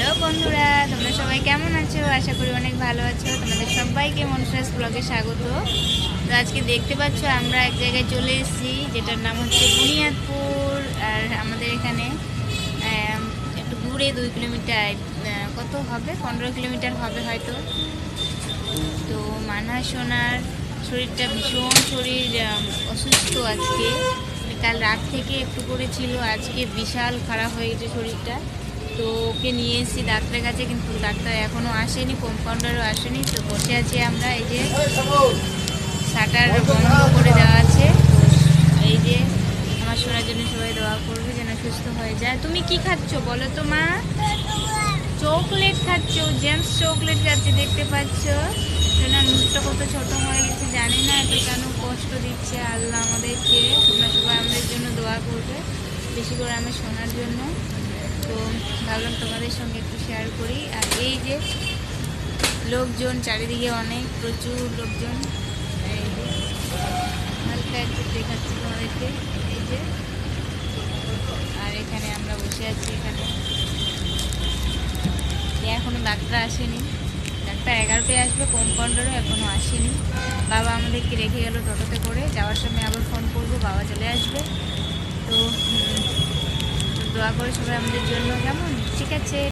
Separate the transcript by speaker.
Speaker 1: Hello বন্ধুরা, তোমরা সবাই কেমন আছো? আশা করি অনেক ভালো আছো। তোমাদের সবাইকে মনসাস ব্লগে স্বাগত। তো আজকে দেখতে পাচ্ছ, আমরা এক জায়গায় চলে এসেছি, যেটার নাম হচ্ছে বুনিয়াদপুর। আর আমাদের এখানে একটু দূরে, দুই কিলোমিটার কত হবে? পনেরো কিলোমিটার হবে হয়তো। তো মানহা সোনার শরীরটা ভীষণ শরীর অসুস্থ আজকে। কাল রাত থেকে একটু করে ছিল, আজকে বিশাল খারাপ হয়ে গেছে শরীরটা। তো ওকে নিয়ে এসেছি ডাক্তারের কাছে, কিন্তু ডাক্তার এখনও আসেনি, কম্পাউন্ডারও আসেনি, তো বসে আছি আমরা, এই যে শাটার বন্ধ করে দেওয়া আছে এই যে আমার শোনার জন্য সবাই দোয়া করবে যেন সুস্থ হয়ে যায়। তুমি কি খাচ্ছ বলো তো মা? চকলেট খাচ্ছ, জেমস চকলেট খাচ্ছে দেখতে পাচ্ছ। সোনার মুখটা কত ছোট হয়ে গেছে, জানি না এটা কেন কষ্ট দিচ্ছে আল্লাহ আমাদেরকে। তোমরা সবাই আমাদের জন্য দোয়া করবে, বেশি করে আমি শোনার জন্য। তো ভাবলাম তোমাদের সঙ্গে একটু শেয়ার করি। আর এই যে লোকজন, চারিদিকে অনেক, প্রচুর লোকজন। হালকা একটু দেখাচ্ছি তোমাদেরকে। এই যে, আর এখানে আমরা বসে আছি এখানে। এখনও ডাক্তার আসেনি। ডাক্তার এগারোটায় আসবে কম্পাউন্ডারও এখনও আসেনি। বাবা আমাদেরকে রেখে গেল টোটোতে করে। যাওয়ার সময় আবার ফোন করব, বাবা চলে আসবে। দোয়া করে সবাই আমাদের জন্য কেমন? ঠিক আছে।